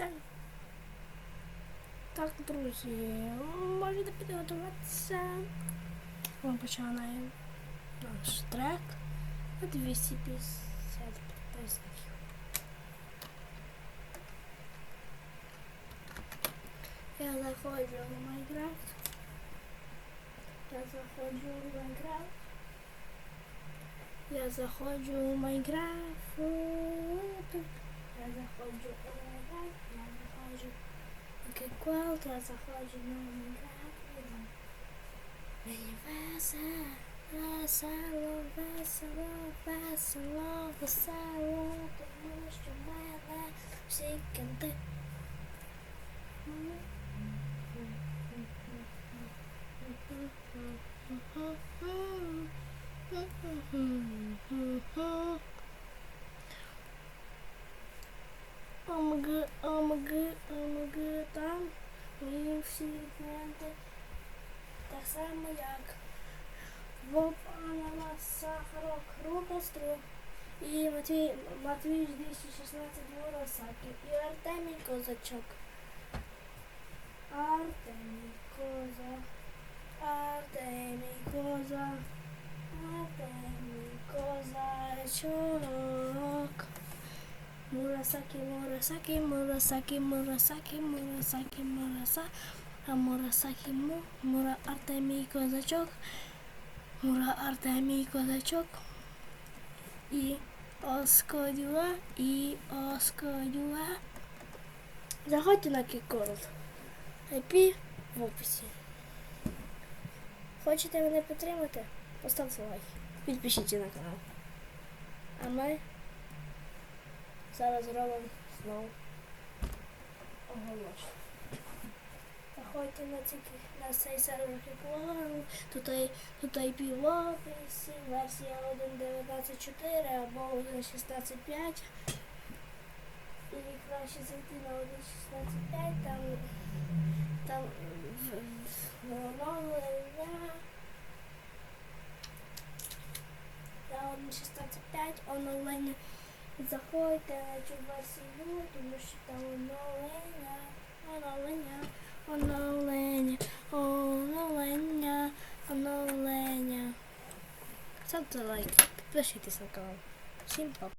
Так. Так, друзі, можете підготуватися. Ми починаємо наш трек на 250 підписників. Я заходжу в Майнкрафт. Я заходжу в Майнкрафт. Я заходжу в Майнкрафт. Я заходжу в Майнкрафт. world as a good, I'm a good, I'm a good. the. Oh my god, oh my god, oh my god. Всі клієнти так само як Вов Ананас, Сахарок, Рукостру і Матвій, Матвій 216 Воросаків і Артемій Козачок. Артемій Коза, Артемій Коза, Артемій Козачок. Мурасаки, Мурасаки, Мурасаки, Мурасаки, Мурасаки, Мураса, а Мурасаки Му, Мура Артемій Козачок, Мура Артемій Козачок і Оскодюла, і Оскодюла. Заходьте на Кікорд. IP в описі. Хочете мене підтримати? Поставте лайк. Підпишіться на канал. А ми зараз зробимо знову оголошення. Заходьте на, ці, на цей сервер Кікорд. Тут, тут IP в описі, версія 1.19.4 або 1.16.5. І краще зайти на 1.16.5, там, там оновлення. На 1.16.5 оновлення. Заходьте на цю версію, тому що там оновлення, оновлення, оновлення, оновлення, оновлення. Ставте лайк, підпишіться на канал. Всім пока.